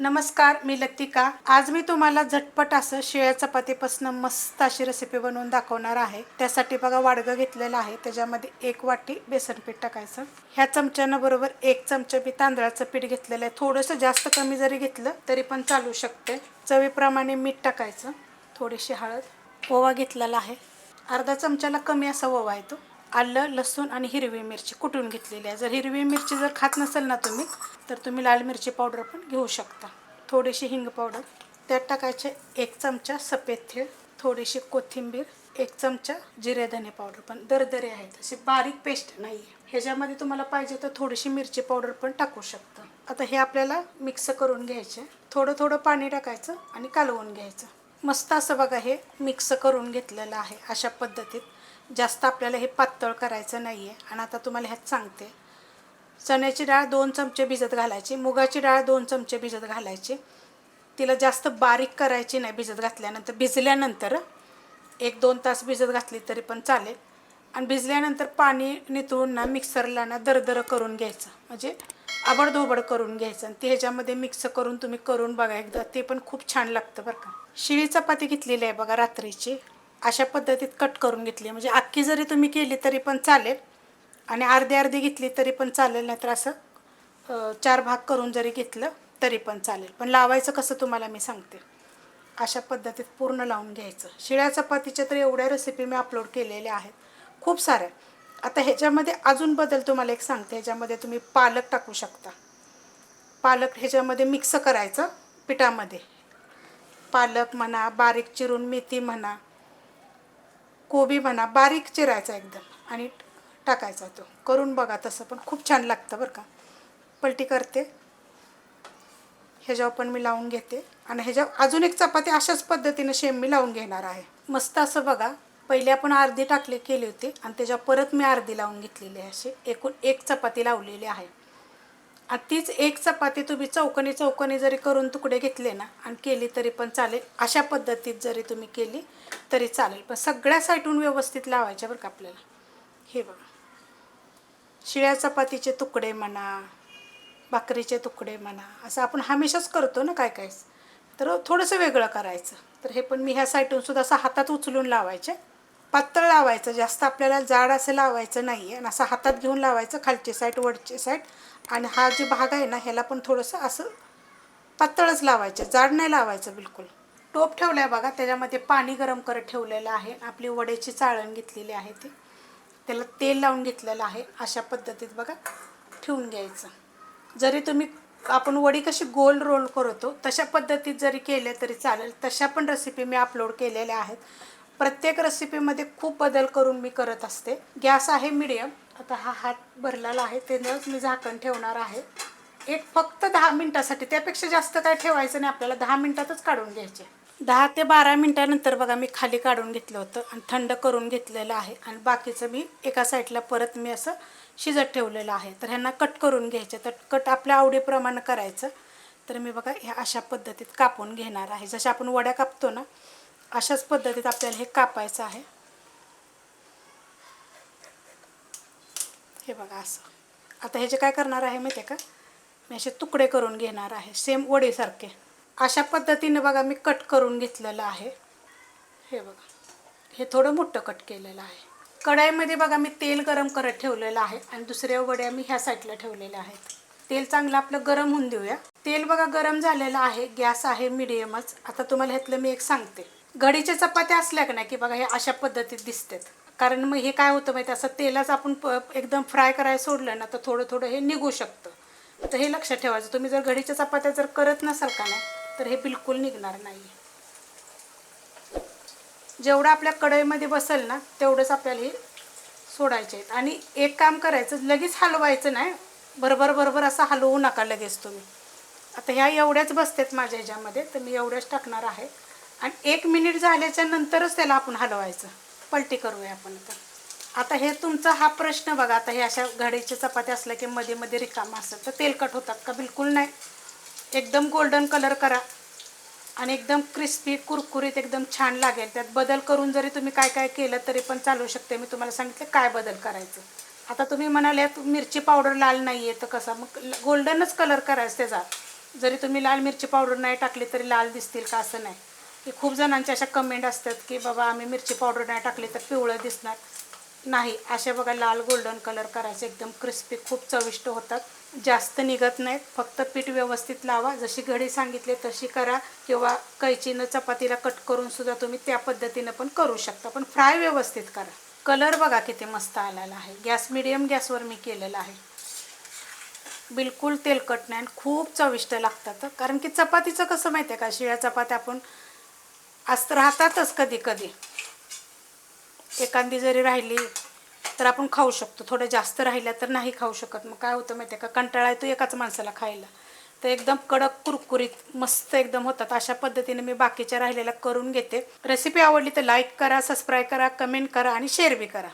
नमस्कार मी लतिका. आज मी तुम्हाला झटपट असं शिळ्या चपातीपासून मस्त अशी रेसिपी बनवून दाखवणार आहे. त्यासाठी बघा वाडगं घेतलेलं आहे. त्याच्यामध्ये एक वाटी बेसन पीठ टाकायचं. ह्या चमच्यानं बरोबर एक चमचा मी तांदळाचं पीठ घेतलेलं आहे. थोडंसं जास्त कमी जरी घेतलं तरी पण चालू शकते. चवीप्रमाणे मीठ टाकायचं. थोडीशी हळद ओवा घेतलेला आहे. अर्धा चमच्याला कमी असा ओवा आहे तो आलं लसूण आणि हिरवी मिरची कुटून घेतलेली आहे. जर हिरवी मिरची जर खात नसेल ना तुम्ही तर तुम्ही लाल मिरची पावडर पण घेऊ शकता. थोडीशी हिंग पावडर त्यात टाकायचे एक चमचा सफेद तीळ थोडीशी कोथिंबीर एक चमचा जिरे धने पावडर पण. दरदरे आहेत अशी बारीक पेस्ट नाही आहे ह्याच्यामध्ये तुम्हाला पाहिजे तर थोडीशी मिरची पावडर पण टाकू शकता. आता हे आपल्याला मिक्स करून घ्यायचे. थोडं थोडं पाणी टाकायचं आणि कालवून घ्यायचं. मस्त असं बघा हे मिक्स करून घेतलेलं आहे अशा पद्धतीत. जास्त आपल्याला हे पातळ करायचं नाही आहे आणि आता तुम्हाला ह्यात सांगते. चण्याची डाळ दोन चमचे भिजत घालायची. मुगाची डाळ दोन चमचे भिजत घालायची. तिला जास्त बारीक करायची नाही भिजत घातल्यानंतर. भिजल्यानंतर एक दोन तास भिजत घातली तरी पण चालेल. आणि भिजल्यानंतर पाणी नितळून ना मिक्सरला ना दरदरं करून घ्यायचं. म्हणजे आबडधोबड करून घ्यायचं. आणि ते ह्याच्यामध्ये मिक्स करून तुम्ही करून बघा. एकदा ते पण खूप छान लागतं बरं का. शिळी चपाती घेतलेली आहे बघा रात्रीची. अशा पद्धतीत कट करून घेतली. म्हणजे अख्खी जरी तुम्ही केली तरी पण चालेल. आणि अर्धी अर्धी घेतली तरी पण चालेल नाहीतर असं चार भाग करून जरी घेतलं तरी पण चालेल. पण लावायचं कसं तुम्हाला मी सांगते. अशा पद्धतीत पूर्ण लावून घ्यायचं. शिळ्या चपातीच्या तर एवढ्या रेसिपी मी अपलोड केलेल्या आहेत. खूप साऱ्या आता ह्याच्यामध्ये अजून बदल तुम्हाला एक सांगते. ह्याच्यामध्ये तुम्ही पालक टाकू शकता. पालक ह्याच्यामध्ये मिक्स करायचं पिठामध्ये. पालक म्हणा बारीक चिरून मेथी म्हणा कोबी म्हणा बारीक चिरायचा एकदम आणि टाकायचा तो. करून बघा तसं पण खूप छान लागतं बरं का. पलटी करते. ह्याच्यावर पण मी लावून घेते. आणि ह्याच्यावर अजून एक चपाती अशाच पद्धतीनं शेम मी लावून घेणार आहे. मस्त असं बघा. पहिले आपण अर्धी टाकले केली होती. आणि त्याच्यावर परत मी अर्धी लावून घेतलेली आहे अशी. एकूण एक चपाती लावलेली आहे. तीच एक चपाती तुम्ही चौकनी चौकनी जरी करून तुकडे घेतले ना आणि केली तरी पण चालेल. अशा पद्धतीत जरी तुम्ही केली तरी चालेल. पण सगळ्या साईटून व्यवस्थित लावायच्या बरं का आपल्याला. हे बघा. शिळ्या चपातीचे तुकडे म्हणा भाकरीचे तुकडे म्हणा असं आपण हमेशाच करतो ना काय काय तर थोडंसं वेगळं करायचं. तर हे पण मी ह्या साईटून सुद्धा असं हातात उचलून लावायचे. पातळ लावायचं जास्त आपल्याला जाड असं लावायचं नाही आहे आणि असं हातात घेऊन लावायचं खालची साईड वरची साईड आणि हा जे भाग आहे ना ह्याला पण थोडंसं असं पातळच लावायचं. जाड नाही लावायचं बिलकुल. टोप ठेवला आहे बघा त्याच्यामध्ये पाणी गरम करत ठेवलेलं आहे. आपली वड्याची चाळण घेतलेली आहे ती. त्याला तेल लावून घेतलेलं आहे. अशा पद्धतीत बघा ठेवून घ्यायचं. जरी तुम्ही आपण वडी कशी गोल रोल करतो तशा पद्धतीत जरी केले तरी चालेल. तशा पण रेसिपी मी अपलोड केलेल्या आहेत. प्रत्येक रेसिपीमध्ये खूप बदल करून मी करत असते. गॅस आहे मिडियम आता हा हात भरलेला आहे. त्यानंच मी झाकण ठेवणार आहे. एक फक्त दहा मिनटासाठी त्यापेक्षा जास्त काय ठेवायचं नाही. आपल्याला दहा मिनटातच काढून घ्यायचे. दहा ते बारा मिनटानंतर बघा मी खाली काढून घेतलं होतं आणि थंड करून घेतलेलं आहे. आणि बाकीचं मी एका साईडला परत मी असं शिजत ठेवलेलं आहे. तर ह्यांना कट करून घ्यायचे. तर कट आपल्या आवडीप्रमाणे करायचं. तर मी बघा ह्या अशा पद्धतीत कापून घेणार आहे. जशा आपण वड्या कापतो ना अशाच पद्धतीत आपल्याला हे कापायचं आहे. हे बघा असं. आता ह्याचे काय करणार आहे माहिती आहे का? मी असे तुकडे करून घेणार आहे. सेम वडीसारखे. अशा पद्धतीने बघा मी कट करून घेतलेलं आहे. हे बघा. हे थोडं मोठं कट केलेलं आहे. कढाईमध्ये बघा मी तेल गरम करत ठेवलेलं आहे आणि दुसऱ्या वड्या मी ह्या साईडला ठेवलेल्या आहेत. तेल चांगलं आपलं गरम होऊन देऊया. तेल बघा गरम झालेलं आहे. गॅस आहे मिडियमच आता तुम्हाला ह्यातलं मी एक सांगते. घडीच्या चपात्या असल्या का नाही की बघा हे अशा पद्धतीत दिसतात. कारण मग हे काय होतं माहिती असं तेलाच आपण प एकदम फ्राय करायला सोडलं ना तर थोडं थोडं हे निघू शकतं. तर हे लक्षात ठेवायचं तुम्ही जर घडीच्या चपात्या जर करत नसाल का नाही तर हे बिलकुल निघणार नाही. जेवढं आपल्या कढईमध्ये बसेल ना तेवढंच आपल्याला हे सोडायचे आहेत. आणि एक काम करायचं लगेच हलवायचं नाही. बरोबर बरोबर असं हलवू नका लगेच तुम्ही. आता ह्या एवढ्याच बसतात माझ्या ह्याच्यामध्ये तर मी एवढ्याच टाकणार आहे. आणि एक मिनिट झाल्याच्या नंतरच त्याला आपण हलवायचं. पलटी करूया आपण आता. आता हे तुमचा हा प्रश्न बघा आता हे अशा घडीच्या चपात्या असल्या की मध्ये मध्ये रिकामा असतात तर तेलकट होतात का? बिलकुल नाही. एकदम गोल्डन कलर करा. आणि एकदम क्रिस्पी कुरकुरीत एकदम छान लागेल. त्यात बदल करून जरी तुम्ही काय काय केलं तरी पण चालू शकते. मी तुम्हाला सांगितलं काय बदल करायचं. आता तुम्ही म्हणाले मिरची पावडर लाल नाही आहे तर कसा? मग गोल्डनच कलर करायचं त्याचा. जरी तुम्ही लाल मिरची पावडर नाही टाकली तरी लाल दिसतील का? असं नाही. की खूप जणांच्या अशा कमेंट असतात की बाबा आम्ही मिरची पावडर नाही टाकली तर पिवळं दिसणार. नाही असे बघा लाल गोल्डन कलर करायचे एकदम क्रिस्पी खूप चविष्ट होतात. जास्त निघत नाहीत फक्त पीठ व्यवस्थित लावा. जशी घडी सांगितली तशी करा. किंवा कैचीनं चपातीला कट करून सुद्धा तुम्ही त्या पद्धतीनं पण करू शकता. पण फ्राय व्यवस्थित करा. कलर बघा किती मस्त आलेला आहे. गॅस मिडियम गॅसवर मी केलेला आहे. बिलकुल तेलकट नाही आणि खूप चविष्ट लागतात. कारण की चपातीचं कसं माहिती आहे का? शिळ्या चपात्या आपण आज तर राहतातच कधी कधी. एखादी जरी राहिली तर आपण खाऊ शकतो. थोडं जास्त राहिल्या तर नाही खाऊ शकत. मग काय होतं माहिती आहे का? कंटाळा येतो एकाच माणसाला खायला. तर एकदम कडक कुरकुरीत मस्त एकदम होतात. अशा पद्धतीने मी बाकीच्या राहिलेल्या करून घेते. रेसिपी आवडली तर लाईक करा सबस्क्राईब करा कमेंट करा आणि शेअर बी करा.